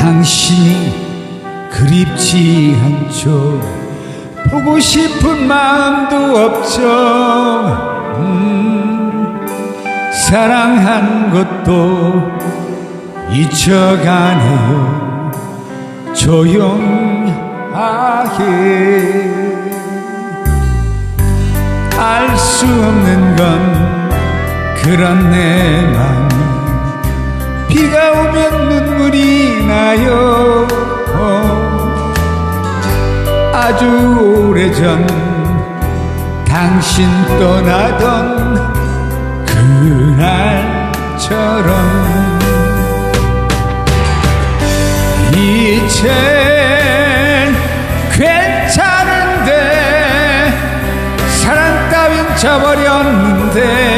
당신이 그립지 않죠. 보고 싶은 마음도 없죠. 음, 사랑한 것도 잊혀가네요. 조용하게 알 수 없는 건 그런 내 맘 비가 오면 아주 오래전 당신 떠나던 그날처럼 이젠 괜찮은데 사랑 따윈 쳐버렸는데